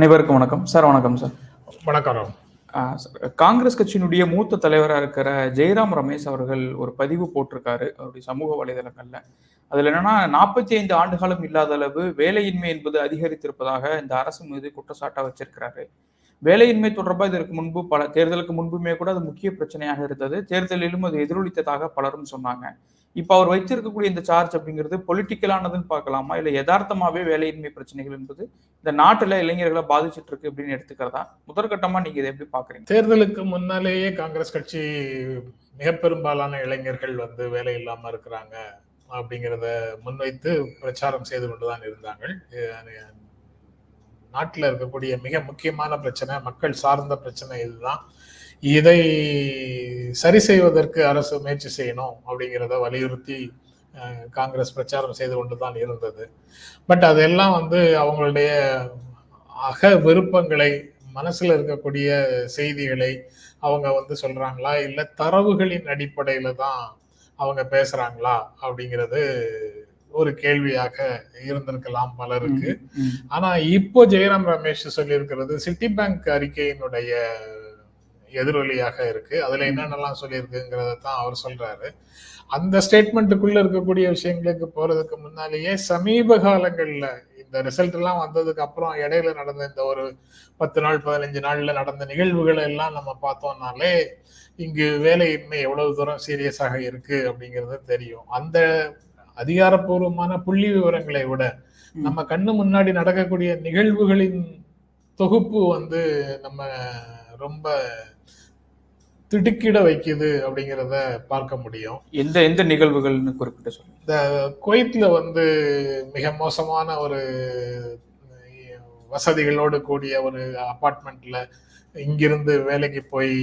அனைவருக்கும் வணக்கம். சார் வணக்கம் சார். வணக்கம் காங்கிரஸ் கட்சியினுடைய மூத்த தலைவராக இருக்கிற ஜெயராம் ரமேஷ் அவர்கள் ஒரு பதிவு போட்டிருக்காரு அவருடைய சமூக வலைதளங்கள்ல. அதுல என்னன்னா நாற்பத்தி ஐந்து ஆண்டுகாலம் இல்லாத அளவு வேலையின்மை என்பது அதிகரித்திருப்பதாக இந்த அரசு மீது குற்றச்சாட்டா வச்சிருக்கிறாரு. வேலையின்மை தொடர்பாக இதற்கு முன்பு பல தேர்தலுக்கு முன்புமே கூட அது முக்கிய பிரச்சனையாக இருந்தது. தேர்தலிலும் அது எதிரொலித்ததாக பலரும் சொன்னாங்க. இப்ப அவர் வைத்திருக்கக்கூடிய இந்த சார்ஜ் அப்படிங்கிறது பொலிட்டிக்கலானதுன்னு பார்க்கலாமா? இல்ல யதார்த்தமாவே வேலையின்மை பிரச்சனைகள் என்பது இந்த நாட்டுல இளைஞர்களை பாதிச்சிட்டு இருக்கு அப்படின்னு எடுத்துக்கிறதா? முதற்கட்டமா நீங்க இதை எப்படி பாக்குறீங்க தேர்தலுக்கு முன்னாலேயே காங்கிரஸ் கட்சி மிக பெரும்பாலான இளைஞர்கள் வந்து வேலை இல்லாம இருக்கிறாங்க அப்படிங்கிறத முன்வைத்து பிரச்சாரம் செய்து கொண்டுதான் இருந்தாங்க. நாட்டில் இருக்கக்கூடிய மிக முக்கியமான பிரச்சனை மக்கள் சார்ந்த பிரச்சனை இதுதான். இதை சரி செய்வதற்கு அரசு முயற்சி செய்யணும் அப்படிங்கிறத வலியுறுத்தி காங்கிரஸ் பிரச்சாரம் செய்து கொண்டுதான் இருந்தது. பட் அதெல்லாம் வந்து அவங்களுடைய அக விருப்பங்களை மனசுல இருக்கக்கூடிய செய்திகளை அவங்க வந்து சொல்றாங்களா? இல்ல தரவுகளின் அடிப்படையில தான் அவங்க பேசுறாங்களா? அப்படிங்கிறது ஒரு கேள்வியாக இருந்திருக்கலாம் பலருக்கு ஆனா இப்போ ஜெயராம் ரமேஷ் சொல்லியிருக்கிறது சிட்டி பேங்க் அறிக்கையினுடைய எதிரொலியாக இருக்கு. அதுல என்னென்னலாம் சொல்லியிருக்குங்கிறத தான் அவர் சொல்றாரு. அந்த ஸ்டேட்மெண்ட்டுக்குள்ள இருக்கக்கூடிய விஷயங்களுக்கு போறதுக்கு முன்னாலேயே சமீப காலங்கள்ல இந்த ரிசல்ட் எல்லாம் வந்ததுக்கு அப்புறம் இடையில நடந்த இந்த ஒரு பத்து நாள் பதினஞ்சு நாள்ல நடந்த நிகழ்வுகளை எல்லாம் நம்ம பார்த்தோம்னாலே இங்கு வேலையின்மை எவ்வளவு தூரம் சீரியஸாக இருக்கு அப்படிங்கிறது தெரியும். அந்த அதிகாரப்பூர்வமான புள்ளி விவரங்களை விட. நம்ம கண்ணு முன்னாடி நடக்கக்கூடிய நிகழ்வுகளின் தொகுப்பு வந்து நம்ம ரொம்ப திடுக்கிட வைக்குது அப்படிங்கிறத பார்க்க முடியும். எந்த எந்த நிகழ்வுகள்னு குறிப்பிட்டு சொல்லுங்க. குவைத்ல வந்து மிக மோசமான ஒரு வசதிகளோடு கூடிய ஒரு அபார்ட்மெண்ட்ல இங்கிருந்து வேலைக்கு போய்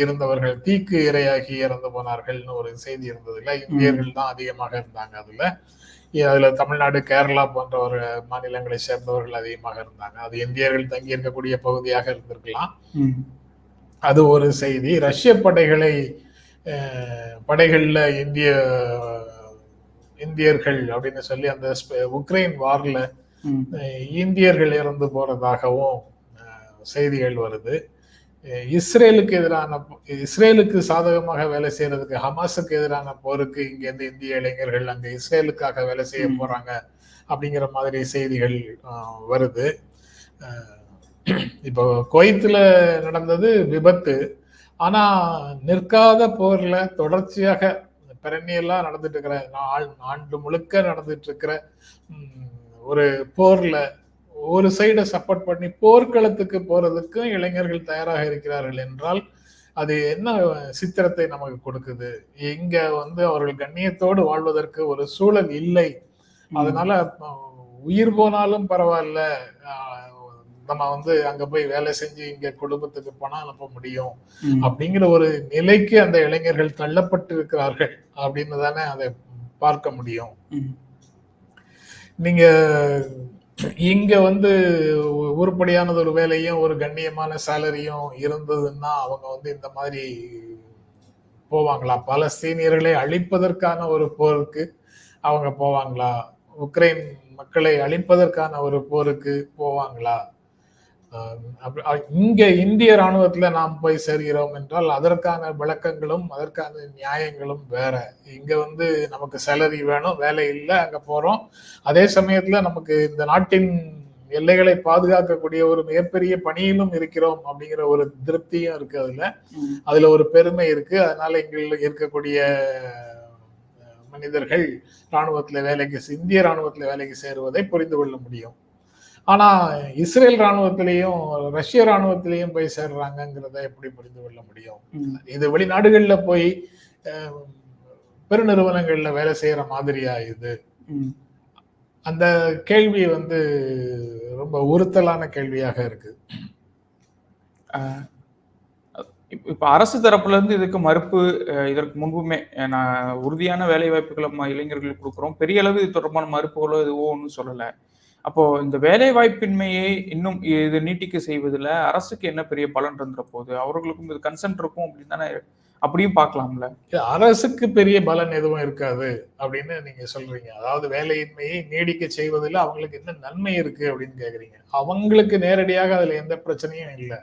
இருந்தவர்கள் தீக்கு இரையாகி இறந்து போனார்கள்னு ஒரு செய்தி இருந்ததுல. இந்தியர்கள் தான் அதிகமாக இருந்தாங்க அதுல. அதுல தமிழ்நாடு கேரளா போன்ற ஒரு மாநிலங்களை சேர்ந்தவர்கள் அதிகமாக இருந்தாங்க. அது இந்தியர்கள் தங்கி இருக்கக்கூடிய பகுதியாக இருந்திருக்கலாம். அது ஒரு செய்தி. ரஷ்ய படைகளை படைகள்ல இந்திய இந்தியர்கள் அப்படின்னு சொல்லி அந்த உக்ரைன் வார்ல இந்தியர்கள் இறந்து போறதாகவும் செய்திகள் வருது. இஸ்ரேலுக்கு எதிரான இஸ்ரேலுக்கு சாதகமாக வேலை செய்யறதுக்கு ஹமாஸுக்கு எதிரான போருக்கு இங்க இருந்து இந்திய இளைஞர்கள் அங்க இஸ்ரேலுக்காக வேலை செய்ய. போறாங்க அப்படிங்கிற மாதிரி செய்திகள் வருது இப்போ குவைத்துல நடந்தது விபத்து ஆனா நிற்காத போர்ல தொடர்ச்சியாக பெரணியலா நடந்துட்டு இருக்கிற ஆண்டு முழுக்க நடந்துட்டு இருக்கிற ஒரு போர்ல ஒரு சைடை சப்போர்ட் பண்ணி போர்க்களத்துக்கு போறதுக்கும் இளைஞர்கள் தயாராக இருக்கிறார்கள் என்றால் அது என்ன சித்திரத்தை நமக்கு கொடுக்குது? இங்க வந்து அவர்கள் கண்ணியத்தோடு வாழ்வதற்கு ஒரு சூழல் இல்லை. அதனால உயிர் போனாலும் பரவாயில்ல. நம்ம வந்து அங்க போய் வேலை செஞ்சு இங்க குடும்பத்துக்கு பணம் அனுப்ப முடியும். அப்படிங்கிற ஒரு நிலைக்கு அந்த இளைஞர்கள் தள்ளப்பட்டு இருக்கிறார்கள் அப்படின்னு தானே அதை பார்க்க முடியும். நீங்க இங்க வந்து உருப்படியானது ஒரு வேலையும் ஒரு கண்ணியமான சேலரியும் இருந்ததுன்னா அவங்க வந்து இந்த மாதிரி போவாங்களா? பலஸ்தீனியர்களை அழிப்பதற்கான ஒரு போருக்கு அவங்க போவாங்களா? உக்ரைன் மக்களை அழிப்பதற்கான ஒரு போருக்கு போவாங்களா? இங்க இந்திய ராணுவத்துல நாம் போய் சேர்கிறோம் என்றால் அதற்கான விளக்கங்களும் அதற்கான நியாயங்களும் வேற. இங்க வந்து நமக்கு சேலரி வேணும் வேலை இல்லை அங்க போறோம். அதே சமயத்துல நமக்கு இந்த நாட்டின் எல்லைகளை பாதுகாக்கக்கூடிய ஒரு மிகப்பெரிய பணியிலும் இருக்கிறோம் அப்படிங்கிற ஒரு திருப்தியும் இருக்கு அதுல. அதுல ஒரு பெருமை இருக்கு. அதனால இங்க இருக்கக்கூடிய மனிதர்கள் ராணுவத்துல வேலைக்கு இந்திய ராணுவத்துல வேலைக்கு சேருவதை புரிந்து கொள்ள முடியும். ஆனா இஸ்ரேல் ராணுவத்திலையும் ரஷ்ய ராணுவத்திலையும் போய் சேர்றாங்கங்கிறத எப்படி புரிந்து கொள்ள முடியும்? இது வெளிநாடுகள்ல போய் பெருநிறுவனங்கள்ல வேலை செய்யற மாதிரியா இது. அந்த கேள்வி வந்து ரொம்ப உறுத்தலான கேள்வியாக இருக்கு. இப்ப அரசு தரப்புல இருந்து இதுக்கு மறுப்பு இதற்கு முன்புமே நான் உறுதியான வேலை வாய்ப்புகளை இளைஞர்களுக்கு கொடுக்குறோம். பெரிய அளவு இது தொடர்பான மறுப்புகளோ எதுவோ ஒன்றும் சொல்லல. அப்போ இந்த வேலை வாய்ப்பின்மையை இன்னும் இது நீட்டிக்க செய்வதில் அரசுக்கு என்ன பெரிய பலன் இருந்துற போகுது? அவர்களுக்கும் இது கன்சென்ட் இருக்கும் அப்படின்னு தானே அப்படியும் பார்க்கலாம்ல. அரசுக்கு பெரிய பலன் எதுவும் இருக்காது அப்படின்னு நீங்க சொல்றீங்க. அதாவது வேலையின்மையை நீடிக்க செய்வதில் அவங்களுக்கு என்ன நன்மை இருக்கு அப்படின்னு கேக்குறீங்க. அவங்களுக்கு நேரடியாக அதுல எந்த பிரச்சனையும் இல்லை.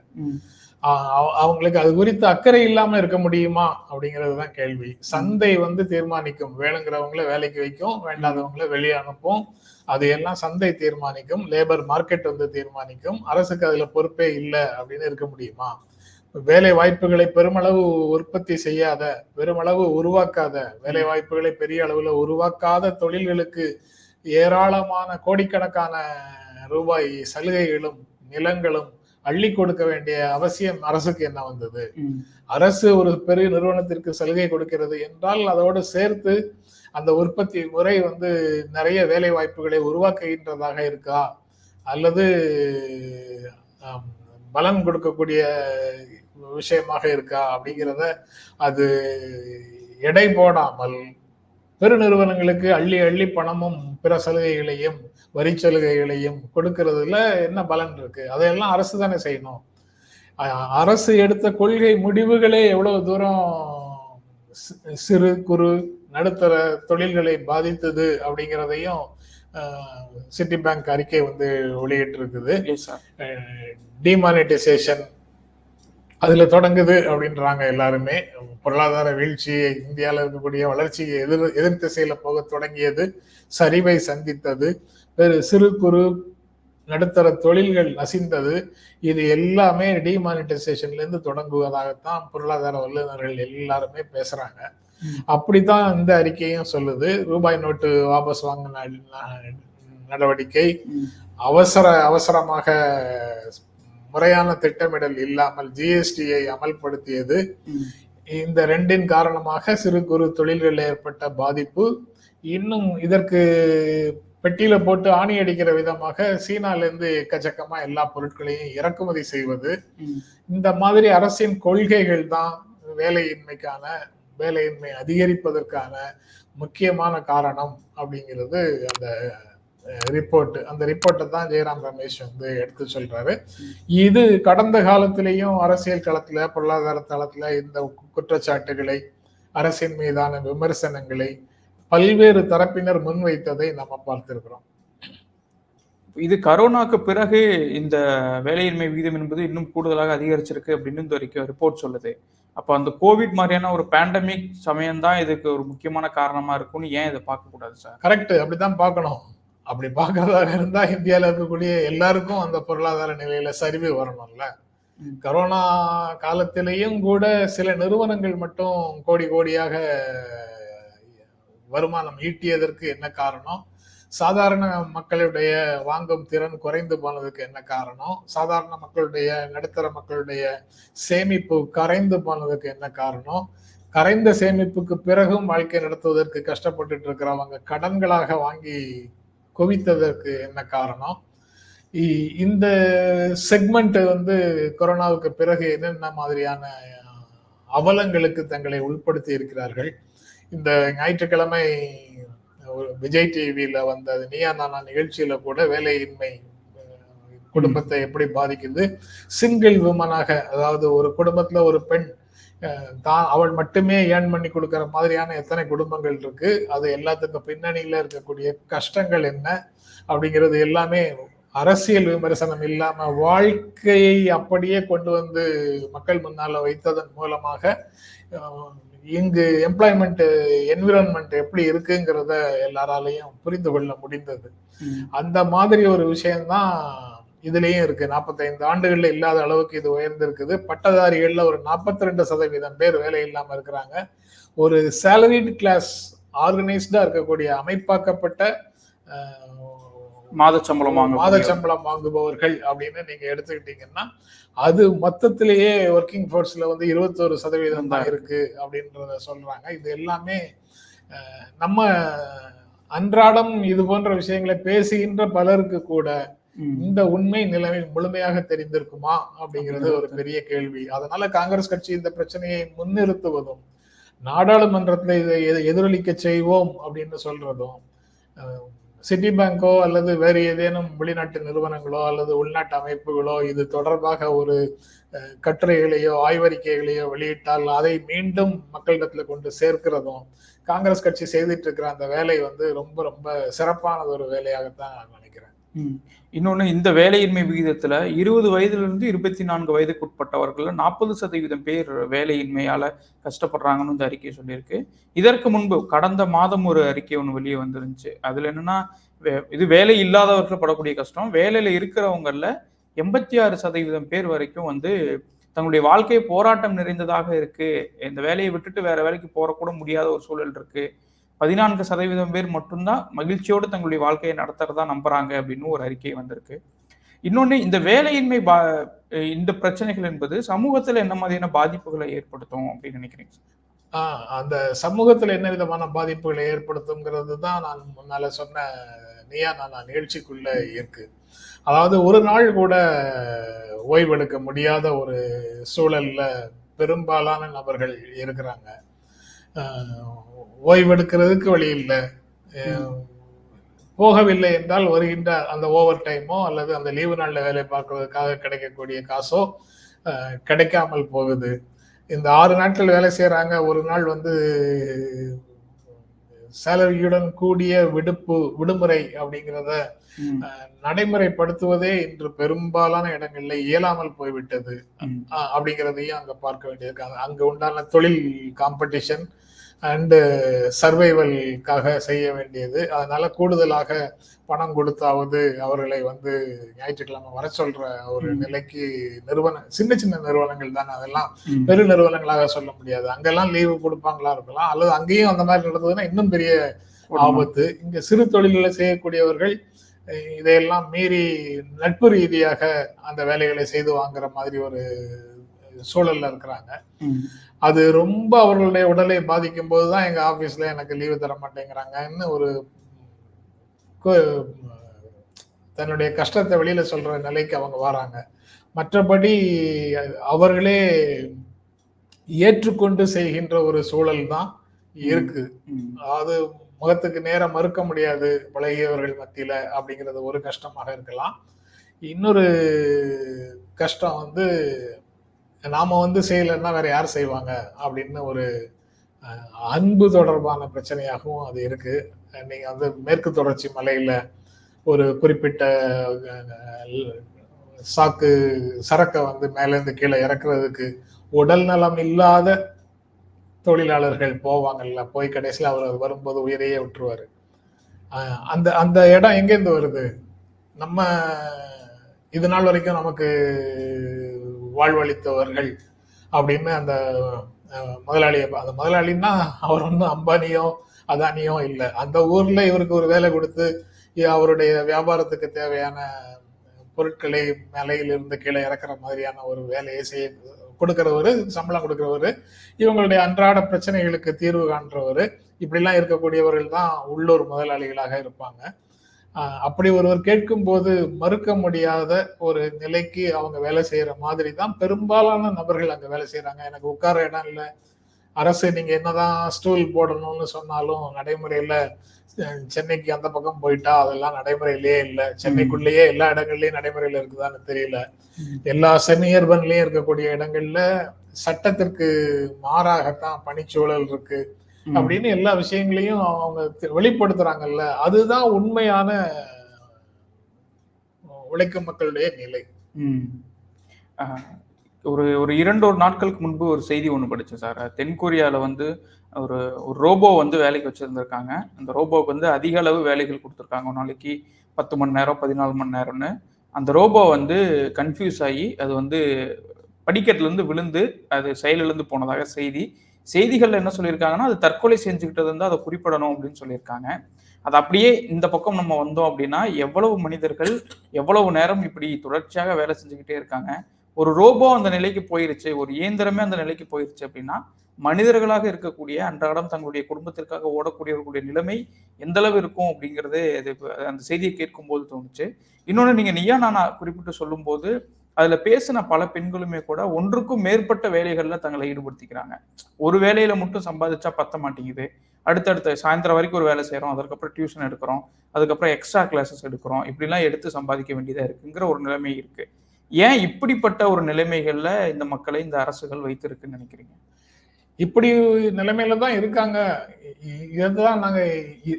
அவங்களுக்கு அது குறித்து அக்கறை இல்லாம இருக்க முடியுமா அப்படிங்கிறது தான் கேள்வி. சந்தை வந்து தீர்மானிக்கும். வேணுங்கிறவங்கள வேலைக்கு வைக்கும் வேண்டாதவங்கள வெளியே அனுப்பும். அது எல்லாம் சந்தை தீர்மானிக்கும். லேபர் மார்க்கெட் வந்து தீர்மானிக்கும். அரசுக்கு அதுல பொறுப்பே இல்லை அப்படின்னு இருக்க முடியுமா? வேலை வாய்ப்புகளை பெருமளவு உற்பத்தி செய்யாத பெருமளவு உருவாக்காத வேலை வாய்ப்புகளை பெரிய அளவுல உருவாக்காத தொழில்களுக்கு ஏராளமான கோடிக்கணக்கான ரூபாய் சலுகைகளும் நிலங்களும் அள்ளி கொடுக்க வேண்டிய அவசியம் அரசுக்கு என்ன வந்தது? அரசு ஒரு பெரிய நிறுவனத்திற்கு சலுகை கொடுக்கிறது என்றால் அதோடு சேர்த்து அந்த உற்பத்தி முறை வந்து நிறைய வேலை வாய்ப்புகளை உருவாக்குகின்றதாக இருக்கா? அல்லது பலன் கொடுக்கக்கூடிய விஷயமாக இருக்கா அப்படிங்கிறத அது எடை போடாமல் பெருநிறுவனங்களுக்கு அள்ளி அள்ளி பணமும் பிற சலுகைகளையும் வரி சலுகைகளையும் கொடுக்கறதுல என்ன பலன் இருக்கு? அதையெல்லாம் அரசு தானே செய்யணும். அரசு எடுத்த கொள்கை முடிவுகளே எவ்வளவு தூரம் சிறு குறு நடுத்தர தொழில்களை பாதித்தது அப்படிங்கிறதையும் சிட்டி பேங்க் அறிக்கை வந்து வெளியிட்டு இருக்குது yes sir. டிமானிட்டைசேஷன் அதுல தொடங்குது அப்படின்றாங்க எல்லாருமே. பொருளாதார வீழ்ச்சியை இந்தியாவில் இருக்கக்கூடிய வளர்ச்சியை எதிர் எதிர் திசையில போக தொடங்கியது சரிவை சந்தித்தது வேறு சிறு குறு நடுத்தர தொழில்கள் நசிந்தது இது எல்லாமே டிமானிட்டைசேஷன்ல இருந்து தொடங்குவதாகத்தான் பொருளாதார வல்லுநர்கள் எல்லாருமே பேசுறாங்க. ம். அப்படித்தான் இந்த அறிக்கையும் சொல்லுது. ரூபாய் நோட்டு வாபஸ் வாங்கின நடவடிக்கை அவசர அவசரமாக முறையான திட்டமிடல் இல்லாமல் ஜிஎஸ்டியை அமல்படுத்தியது. இந்த ரெண்டின் காரணமாக சிறு குறு தொழில்களில் ஏற்பட்ட பாதிப்பு. இன்னும் இதற்கு பெட்டியில போட்டு ஆணி அடிக்கிற விதமாக சீனால இருந்து எக்கச்சக்கமா எல்லா பொருட்களையும் இறக்குமதி செய்வது. இந்த மாதிரி அரசின் கொள்கைகள் தான் வேலையின்மைக்கான வேலையின்மை அதிகரிப்பதற்கான முக்கியமான காரணம் அப்படிங்கிறது அந்த ரிப்போர்ட் அந்த ரிப்போர்ட்டை தான் ஜெயராம் ரமேஷ் வந்து எடுத்து சொல்றாரு. இது கடந்த காலத்திலேயும் அரசியல் களத்துல பொருளாதார தளத்துல இந்த குற்றச்சாட்டுகளை அரசின் மீதான விமர்சனங்களை பல்வேறு தரப்பினர் முன்வைத்ததை நம்ம பார்த்திருக்கிறோம். இது கரோனாக்கு பிறகு இந்த வேலையின்மை விகிதம் என்பது இன்னும் கூடுதலாக அதிகரிச்சிருக்கு அப்படின்னு இந்த வரைக்கும் ரிப்போர்ட் சொல்லுது. அப்ப அந்த கோவிட் மாதிரியான ஒரு பேண்டமிக் சமயம் தான் இதுக்கு ஒரு முக்கியமான காரணமா இருக்கும்னு ஏன் இதை பார்க்க கூடாது சார்? கரெக்ட் அப்படித்தான் பார்க்கணும். அப்படி பார்க்கறதாக இருந்தா இந்தியால இருக்கக்கூடிய எல்லாருக்கும் அந்த பொருளாதார நிலையில சரிவு வரணும்ல. கரோனா காலத்திலேயும் கூட சில நிறுவனங்கள் மட்டும் கோடி கோடியாக வருமானம் ஈட்டியதற்கு என்ன காரணம்? சாதாரண மக்களுடைய வாங்கும் திறன் குறைந்து போனதுக்கு என்ன காரணம்? சாதாரண மக்களுடைய நடுத்தர மக்களுடைய சேமிப்பு கரைந்து போனதுக்கு என்ன காரணம்? கரைந்த சேமிப்புக்கு பிறகும் வாழ்க்கை நடத்துவதற்கு கஷ்டப்பட்டுட்டு இருக்கிறவங்க கடன்களாக வாங்கி குவித்ததற்கு என்ன காரணம்? இ- இந்த செக்மெண்ட் வந்து கொரோனாவுக்கு பிறகு என்னென்ன மாதிரியான அவலங்களுக்கு தங்களை உட்படுத்தி இருக்கிறார்கள்? இந்த ஞாயிற்றுக்கிழமை ஒரு விஜய் டிவியில வந்த நீயா நானா நிகழ்ச்சியில கூட வேலையின்மை குடும்பத்தை எப்படி பாதிக்குது? சிங்கிள் விமனாக அதாவது ஒரு குடும்பத்துல ஒரு பெண் தான் அவள் மட்டுமே ஏர்ன் பண்ணி கொடுக்கிற மாதிரியான எத்தனை குடும்பங்கள் இருக்கு? அது எல்லாத்துக்கும் பின்னணியில இருக்கக்கூடிய கஷ்டங்கள் என்ன? அப்படிங்கிறது எல்லாமே அரசியல் விமர்சனம் இல்லாம வாழ்க்கையை அப்படியே கொண்டு வந்து மக்கள் முன்னால வைத்ததன் மூலமாக இங்கு எம்ப்ளாய்மெண்ட் என்விரான்மெண்ட் எப்படி இருக்குங்கிறத எல்லாராலையும் புரிந்து கொள்ள முடிந்தது. அந்த மாதிரி ஒரு விஷயம்தான் இதுலயும் இருக்கு. 45 ஆண்டுகள்ல இல்லாத அளவுக்கு இது உயர்ந்திருக்குது. பட்டதாரிகள்ல ஒரு 42% ரெண்டு சதவீதம் பேர் வேலை இல்லாம இருக்கிறாங்க. ஒரு சேலரிடு கிளாஸ் ஆர்கனைஸ்டா இருக்கக்கூடிய அமைப்பாக்கப்பட்ட மாத சம்பளம் மாத சம்பளம் வாங்குபவர்கள் அப்படின்னு நீங்க எடுத்துக்கிட்டீங்கன்னா அது மொத்தத்திலேயே ஒர்க்கிங் ஃபோர்ஸ்ல வந்து இருபத்தோரு சதவீதம் தான் இருக்கு அப்படின்றத சொல்றாங்க. இது எல்லாமே நம்ம அன்றாடம் இது போன்ற விஷயங்களை பேசுகின்ற பலருக்கு கூட இந்த உண்மை நிலைமை முழுமையாக தெரிந்திருக்குமா அப்படிங்கிறது ஒரு பெரிய கேள்வி. அதனால காங்கிரஸ் கட்சி இந்த பிரச்சனையை முன்னிறுத்துவதும் நாடாளுமன்றத்துல இதை எது- எதிரொலிக்க செய்வோம் அப்படின்னு சொல்றதும் சிட்டி பேங்கோ அல்லது வேறு ஏதேனும் வெளிநாட்டு நிறுவனங்களோ அல்லது உள்நாட்டு அமைப்புகளோ இது தொடர்பாக ஒரு கட்டுரைகளையோ ஆய்வறிக்கைகளையோ வெளியிட்டால் அதை மீண்டும் மக்களிடத்துல கொண்டு சேர்க்கிறதும் காங்கிரஸ் கட்சி செய்துட்டு இருக்கிற அந்த வேலை வந்து ரொம்ப ரொம்ப சிறப்பானது ஒரு வேலையாகத்தான் நான் நினைக்கிறேன். இன்னொன்று இந்த வேலையின்மை விகிதத்தில் இருபது வயதுலேருந்து இருபத்தி நான்கு வயதுக்குட்பட்டவர்கள் நாற்பது சதவீதம் பேர் வேலையின்மையால் கஷ்டப்படுறாங்கன்னு இந்த அறிக்கை சொல்லியிருக்கு. இதற்கு முன்பு கடந்த மாதம் ஒரு அறிக்கை ஒன்று வெளியே வந்துருந்துச்சு. அதில் என்னென்னா வே- இது வேலை இல்லாதவர்கள் படக்கூடிய கஷ்டம். வேலையில் இருக்கிறவங்களில் எண்பத்தி ஆறு சதவீதம் பேர் வரைக்கும் வந்து தங்களுடைய வாழ்க்கை போராட்டம் நிறைந்ததாக இருக்குது இந்த வேலையை விட்டுட்டு வேற வேலைக்கு போகக்கூட முடியாத ஒரு சூழல் இருக்குது பதினான்கு சதவீதம் பேர் மட்டும்தான் மகிழ்ச்சியோடு தங்களுடைய வாழ்க்கையை நடத்துறதா நம்புறாங்க அப்படின்னு ஒரு அறிக்கை வந்திருக்கு. இன்னொன்று இந்த வேலையின்மை பா இந்த பிரச்சனைகள் என்பது சமூகத்தில் என்ன மாதிரியான பாதிப்புகளை ஏற்படுத்தும் அப்படின்னு நினைக்கிறீங்க? அந்த சமூகத்தில் என்ன விதமான பாதிப்புகளை ஏற்படுத்துங்கிறது தான் நான் முன்னால சொன்ன நீயா நான் நிகழ்ச்சிக்குள்ள இருக்கு. அதாவது ஒரு நாள் கூட ஓய்வெடுக்க முடியாத ஒரு சூழல்ல பெரும்பாலான நபர்கள் இருக்கிறாங்க. ஓய்வெடுக்கிறதுக்கு வழி இல்லை. போகவில்லை என்றால் வருகின்ற அந்த ஓவர் டைமோ அல்லது அந்த லீவு நாள்ல வேலை பார்க்கறதுக்காக கிடைக்கக்கூடிய காசோ கிடைக்காமல் போகுது. இந்த ஆறு நாட்கள் வேலை செய்யறாங்க ஒரு நாள் வந்து சேலரியுடன் கூடிய விடுப்பு விடுமுறை அப்படிங்கிறத நடைமுறைப்படுத்துவதே இன்று பெரும்பாலான இடங்கள்ல இயலாமல் போய்விட்டது. அப்படிங்கிறதையும் அங்க பார்க்க வேண்டியிருக்கு. அங்க- அங்க உண்டான தொழில் காம்படிஷன் அண்டு சர்வைவல்காக செய்ய வேண்டியது. அதனால கூடுதலாக பணம் கொடுத்தாவது அவர்களை வந்து ஞாயிற்றுக்கிழமை வர சொல்ற ஒரு. நிலைக்கு நிறுவன சின்ன சின்ன நிறுவனங்கள் தானே அதெல்லாம். பெரு நிறுவனங்களாக சொல்ல முடியாது. அங்கெல்லாம் லீவு கொடுப்பாங்களா இருக்கலாம். அல்லது அங்கேயும் அந்த மாதிரி நடந்ததுன்னா இன்னும் பெரிய ஆபத்து. இங்க சிறு தொழில்களை செய்யக்கூடியவர்கள் இதையெல்லாம் மீறி நட்பு ரீதியாக அந்த வேலைகளை செய்து வாங்குற மாதிரி ஒரு சூழல்ல இருக்கிறாங்க. அது ரொம்ப அவர்களுடைய உடலை பாதிக்கும் போதுதான் எங்க ஆபீஸ்ல எனக்கு லீவு தர மாட்டேங்கிறாங்கன்னு ஒரு தன்னுடைய கஷ்டத்தை வெளியில சொல்ற நிலைக்கு அவங்க வராங்க. மற்றபடி அவர்களே ஏற்றுக்கொண்டு செய்கின்ற ஒரு சூழல் தான் இருக்கு. அதாவது முகத்துக்கு நேரம் மறுக்க முடியாது பழகியவர்கள் மத்தியில அப்படிங்கிறது ஒரு கஷ்டமாக இருக்கலாம். இன்னொரு கஷ்டம் வந்து நாம் வந்து செய்யலைன்னா வேற யார் செய்வாங்க? அப்படின்னு ஒரு அன்பு தொடர்பான பிரச்சனையாகவும் அது இருக்கு. நீங்கள் நீங்க வந்து மேற்கு தொடர்ச்சி மலையில ஒரு குறிப்பிட்ட சாக்கு சரக்கை வந்து மேலேருந்து கீழே இறக்குறதுக்கு உடல் நலம் இல்லாத தொழிலாளர்கள் போவாங்கல்ல போய் கடைசியில் அவர் வரும்போது உயிரையே விட்டுருவாரு. அந்த அந்த இடம் எங்கேருந்து வருது? நம்ம இது நாள் வரைக்கும் நமக்கு வாழ்வளித்தவர்கள் அப்படின்னு அந்த முதலாளியை அந்த முதலாளின்னா அவர் ஒன்றும் அம்பானியோ அதானியோ இல்லை. அந்த ஊர்ல இவருக்கு ஒரு வேலை கொடுத்து அவருடைய வியாபாரத்துக்கு தேவையான பொருட்களை மேலையிலிருந்து கீழே இறக்குற மாதிரியான ஒரு வேலையை செய்ய கொடுக்கிறவர் சம்பளம் கொடுக்கிறவர் இவங்களுடைய அன்றாட பிரச்சனைகளுக்கு தீர்வு காண்றவர் இப்படிலாம் இருக்கக்கூடியவர்கள் தான் உள்ளூர் முதலாளிகளாக இருப்பாங்க. அப்படி ஒருவர் கேட்கும் போது மறுக்க முடியாத ஒரு நிலைக்கு அவங்க வேலை செய்யற மாதிரி தான் பெரும்பாலான நபர்கள் அங்க வேலை செய்யறாங்க எனக்கு உட்கார இடம் இல்லை. அரசு நீங்க என்னதான் ஸ்டூல் போடணும்னு சொன்னாலும் நடைமுறையில சென்னைக்கு அந்த பக்கம் போயிட்டா அதெல்லாம் நடைமுறையிலேயே இல்லை. சென்னைக்குள்ளேயே எல்லா இடங்கள்லயும் நடைமுறையில இருக்குதான்னு தெரியல. எல்லா செமி அர்பன்லயும் இருக்கக்கூடிய இடங்கள்ல சட்டத்திற்கு மாறாகத்தான் பணிச்சூழல் இருக்கு. அப்படின்னு எல்லா விஷயங்களையும் அவங்க வெளிப்படுத்துறாங்கல்ல அதுதான் உண்மையான உழைக்கும் மக்களுடைய நிலை. ஒரு ஒரு இரண்டு ஒரு நாட்களுக்கு முன்பு ஒரு செய்தி ஒன்று படித்தேன் சார். தென்கொரியாவில் வந்து ஒரு ஒரு ரோபோ வந்து வேலைக்கு வச்சுருந்துருக்காங்க. அந்த ரோபோவுக்கு வந்து அதிக அளவு வேலைகள் கொடுத்துருக்காங்க. ஒரு நாளைக்கு பத்து மணி நேரம் பதினாலு மணி நேரம்னு. அந்த ரோபோ வந்து கன்ஃபியூஸ் ஆகி அது வந்து படிக்கட்டுலேருந்து விழுந்து அது செயலிழந்து போனதாக செய்தி. செய்திகள்ல என்ன சொல்லியிருக்காங்கன்னா அது தற்கொலை செஞ்சுக்கிட்டது வந்து அதை குறிப்பிடணும் அப்படின்னு சொல்லியிருக்காங்க. அது அப்படியே இந்த பக்கம் நம்ம வந்தோம் அப்படின்னா எவ்வளவு மனிதர்கள் எவ்வளவு நேரம் இப்படி தொடர்ச்சியாக வேலை செஞ்சுக்கிட்டே இருக்காங்க. ஒரு ரோபோ அந்த நிலைக்கு போயிருச்சு ஒரு இயந்திரமே அந்த நிலைக்கு போயிருச்சு அப்படின்னா மனிதர்களாக இருக்கக்கூடிய அன்றாடம் தங்களுடைய குடும்பத்திற்காக ஓடக்கூடியவர்களுடைய நிலைமை எந்த அளவு இருக்கும் அப்படிங்கிறது அது அந்த செய்தியை கேட்கும்போது தோணுச்சு. இன்னொன்று நீங்க நீயா நானா குறிப்பிட்டு சொல்லும்போது அதுல பேசின பல பெண்களுமே கூட ஒன்றுக்கும் மேற்பட்ட வேலைகள்ல தங்களை ஈடுபடுத்திக்கிறாங்க. ஒரு வேலையில மட்டும் சம்பாதிச்சா பத்த மாட்டேங்குது. அடுத்தடுத்த சாயந்தரம் வரைக்கும் ஒரு வேலை செய்கிறோம் அதுக்கப்புறம் டியூஷன் எடுக்கிறோம். அதுக்கப்புறம் எக்ஸ்ட்ரா கிளாஸஸ் எடுக்கிறோம். இப்படிலாம் எடுத்து சம்பாதிக்க வேண்டியதா இருக்குங்கிற ஒரு நிலைமை இருக்கு. ஏன் இப்படிப்பட்ட ஒரு நிலைமைகள்ல இந்த மக்களை இந்த அரசுகள் வைத்திருக்குன்னு நினைக்கிறீங்க? இப்படி நிலைமையில தான் இருக்காங்க. இதுதான் நாங்க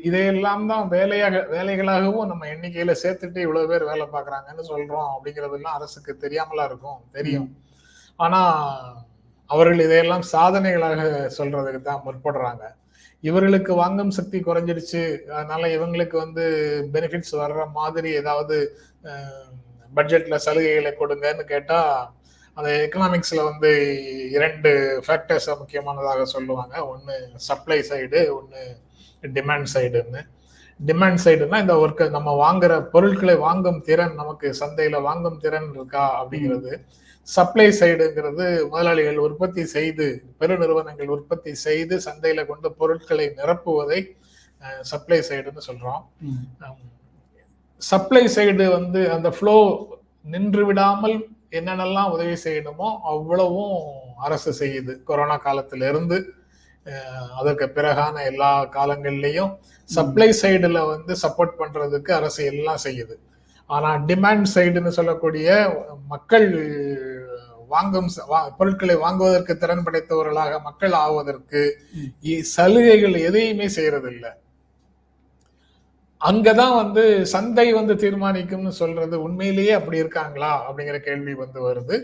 இதையெல்லாம் தான் வேலையாக வேலைகளாகவும் நம்ம எண்ணிக்கையில சேர்த்துட்டு இவ்வளவு பேர் வேலை பார்க்குறாங்கன்னு சொல்றோம் அப்படிங்கிறதெல்லாம் அரசுக்கு தெரியாமலா இருக்கும். தெரியும். ஆனா அவர்கள் இதையெல்லாம் சாதனைகளாக சொல்றதுக்கு தான் முற்படுறாங்க. இவர்களுக்கு வாங்கும் சக்தி குறைஞ்சிடுச்சு. அதனால இவங்களுக்கு வந்து பெனிஃபிட்ஸ் வர்ற மாதிரி ஏதாவது பட்ஜெட்ல சலுகைகளை கொடுங்கன்னு கேட்டா அந்த எக்கனாமிக்ஸ்ல வந்து இரண்டு ஃபேக்டர்ஸை முக்கியமானதாக சொல்லுவாங்க. ஒன்று சப்ளை சைடு ஒன்று டிமாண்ட் சைடுன்னு டிமாண்ட் சைடுனா இந்த ஒர்க்கு நம்ம வாங்குற பொருட்களை வாங்கும் திறன் நமக்கு சந்தையில வாங்கும் திறன் இருக்கா அப்படிங்கிறது. சப்ளை சைடுங்கிறது முதலாளிகள் உற்பத்தி செய்து பெருநிறுவனங்கள் உற்பத்தி செய்து சந்தையில கொண்டு பொருட்களை நிரப்புவதை சப்ளை சைடுன்னு சொல்றோம். சப்ளை சைடு வந்து அந்த ஃப்ளோ நின்று விடாமல் என்னென்னலாம் உதவி செய்யணுமோ அவ்வளவும் அரசு செய்யுது. கொரோனா காலத்துல இருந்து அஹ், அதற்கு பிறகான எல்லா காலங்கள்லயும் சப்ளை சைடுல வந்து சப்போர்ட் பண்றதுக்கு அரசு எல்லாம் செய்யுது. ஆனா டிமாண்ட் சைடுன்னு சொல்லக்கூடிய மக்கள் வாங்கும் பொருட்களை வாங்குவதற்கு திறன் படைத்தவர்களாக மக்கள் ஆவதற்கு சலுகைகள் எதையுமே செய்யறதில்ல. அங்கதான் வந்து சந்தை வந்து தீர்மானிக்கும்னு சொல்றது உண்மையிலேயே அப்படி இருக்காங்களா அப்படிங்கிற கேள்வி வந்து வருது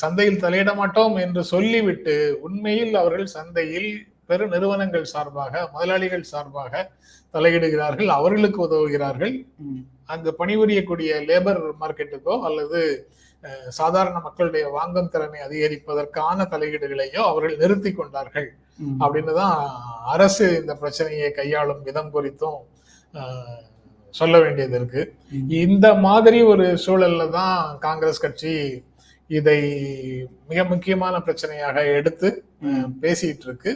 சந்தையில் தலையிட மாட்டோம் என்று சொல்லிவிட்டு உண்மையில் அவர்கள் சந்தையில் பெரு நிறுவனங்கள் சார்பாக முதலாளிகள் சார்பாக தலையிடுகிறார்கள் அவர்களுக்கு உதவுகிறார்கள். அங்கு பணிபுரியக்கூடிய லேபர் மார்க்கெட்டுக்கோ அல்லது சாதாரண மக்களுடைய வாங்கும் திறனை அதிகரிப்பதற்கான தலையீடுகளையோ அவர்கள் நிறுத்தி கொண்டார்கள். அப்படின்னு தான் அரசு இந்த பிரச்சனையை கையாளும் விதம் குறித்தும் சொல்ல வேண்டியது இருக்கு. இந்த மாதிரி ஒரு சூழல்ல தான் காங்கிரஸ் கட்சி இதை மிக முக்கியமான பிரச்சனையாக எடுத்து பேசிட்டு இருக்கு.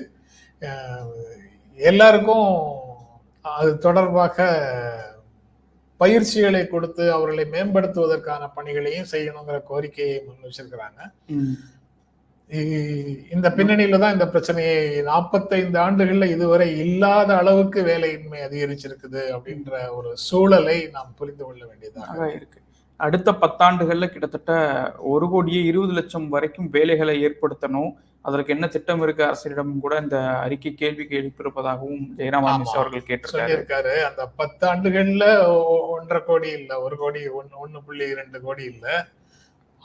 எல்லாருக்கும் அது தொடர்பாக பயிற்சிகளை கொடுத்து அவர்களை மேம்படுத்துவதற்கான பணிகளையும் செய்யணுங்கிற கோரிக்கையை முன் வச்சிருக்கிறாங்க இந்த பின்னணியில தான் இந்த பிரச்சனையை நாற்பத்தைந்து ஆண்டுகள்ல இதுவரை இல்லாத அளவுக்கு வேலையின்மை அதிகரிச்சிருக்குது அப்படின்ற ஒரு சூழலை நாம் புரிந்து கொள்ள வேண்டியதாக இருக்கு. அடுத்த பத்தாண்டுகள்ல கிட்டத்தட்ட ஒரு கோடியே இருபது லட்சம் வரைக்கும் வேலைகளை ஏற்படுத்தணும். அதற்கு என்ன திட்டம் இருக்கு? அரசிடம் கூட இந்த அறிக்கை கேள்விக்கு எழுப்பியிருப்பதாகவும் ஜெயராம். ரமேஷ் அவர்கள் கேட்டிருக்காரு. சொல்லியிருக்காரு. அந்த பத்து ஆண்டுகள்ல ஒ- ஒன்றரை கோடி இல்ல ஒரு கோடி ஒன்னு ஒன்னு புள்ளி இரண்டு கோடி இல்ல.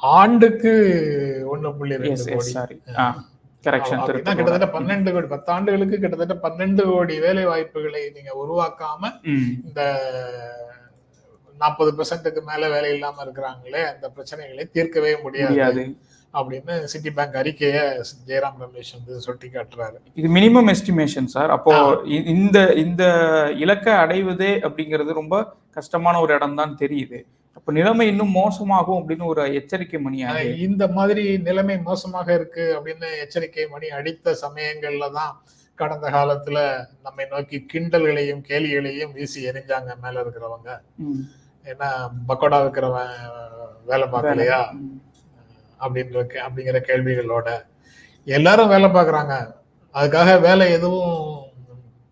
ஆண்டுக்கு ஒன்னு புள்ளி ரெண்டு கோடி. சாரி கரெக்ஷன் கிட்டத்தட்ட பன்னெண்டு கோடி பத்து ஆண்டுகளுக்கு கிட்டத்தட்ட பன்னெண்டு கோடி வேலை வாய்ப்புகளை நீங்க உருவாக்காம இந்த நாற்பது பெர்சென்ட்டுக்கு மேல வேலை இல்லாம இருக்கிறாங்களே அந்த பிரச்சனைகளை தீர்க்கவே முடியாது அப்படின்னு சிட்டி பேங்க் அறிக்கைய ஜெயராம் ரமேஷ் வந்து சுட்டி காட்டுறாரு. இது மினிமம் எஸ்டிமேஷன் சார் அப்போ இந்த இந்த இலக்கை அடைவதே அப்படிங்கிறது ரொம்ப கஷ்டமான ஒரு இடம் தான் தெரியுது. அப்ப நிலைமை இன்னும் மோசமாகும் அப்படின்னு ஒரு எச்சரிக்கை மணியாக இந்த மாதிரி நிலைமை மோசமாக இருக்கு அப்படின்னு எச்சரிக்கை மணி அடித்த சமயங்கள்ல தான் கடந்த காலத்துல நம்மை நோக்கி கிண்டல்களையும் கேலிகளையும் வீசி எரிஞ்சாங்க மேல இருக்கிறவங்க. ஏன்னா பக்கோடா விற்கிறவன் வேலை பார்க்கலையா? அப்படின்ற அப்படிங்கிற கேள்விகளோட எல்லாரும் வேலை பார்க்குறாங்க. அதுக்காக வேலை எதுவும்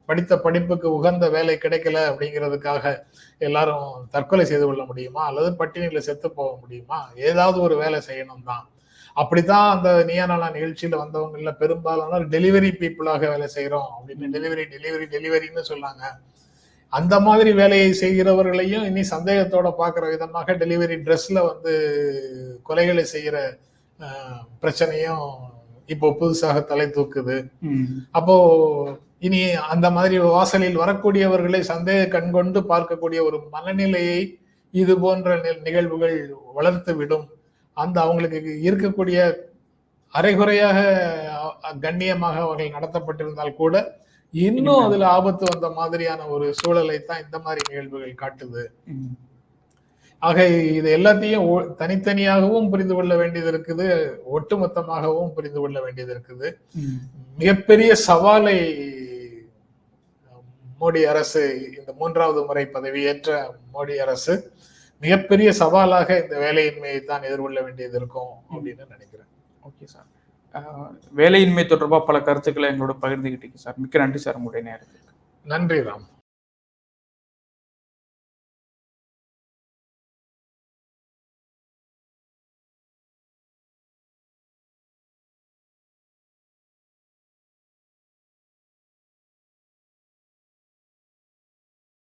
படித்த படிப்புக்கு உகந்த வேலை கிடைக்கல அப்படிங்கிறதுக்காக எல்லாரும் தற்கொலை செய்து கொள்ள முடியுமா? அல்லது பட்டினியில செத்து போக முடியுமா? ஏதாவது ஒரு வேலை செய்யணும் தான் அப்படித்தான் அந்த நியானாலா நிகழ்ச்சியில வந்தவங்கல பெரும்பாலானோர் டெலிவரி பீப்புளாக வேலை செய்யறோம் அப்படின்னு டெலிவரி டெலிவரி டெலிவரின்னு சொன்னாங்க. அந்த மாதிரி வேலையை செய்கிறவர்களையும் இனி சந்தேகத்தோட பார்க்குற விதமாக டெலிவரி ட்ரெஸ்ல வந்து கொலைகளை செய்யற பிரச்சனையும் இப்போ புதுசாக தலை தூக்குது. அப்போ இனி அந்த மாதிரி வாசலில் வரக்கூடியவர்களை சந்தேக கண்கொண்டு பார்க்கக்கூடிய ஒரு மனநிலையை இது போன்ற நிகழ்வுகள் வளர்த்து விடும். அந்த அவங்களுக்கு இருக்கக்கூடிய அரைகுறையாக கண்ணியமாக அவர்கள் நடத்தப்பட்டிருந்தால் கூட இன்னும் அதுல ஆபத்து வந்த மாதிரியான ஒரு சூழலை தான் இந்த மாதிரி நிகழ்வுகள் காட்டுது. ஆக இது எல்லாத்தையும் தனித்தனியாகவும் புரிந்து கொள்ள வேண்டியது இருக்குது ஒட்டுமொத்தமாகவும் புரிந்து கொள்ள வேண்டியது இருக்குது. மிகப்பெரிய சவாலை மோடி அரசு இந்த மூன்றாவது முறை பதவியேற்ற மோடி அரசு மிகப்பெரிய சவாலாக இந்த வேலையின்மையை தான் எதிர்கொள்ள வேண்டியது இருக்கும் அப்படின்னு நினைக்கிறேன். Okay sir. வேலையின்மை தொடர்பாக பல கருத்துக்களை எங்களோட பகிர்ந்துக்கிட்டீங்க சார். மிக்க நன்றி சார் உங்களுடைய நேரத்துக்கு. நன்றி ராம்.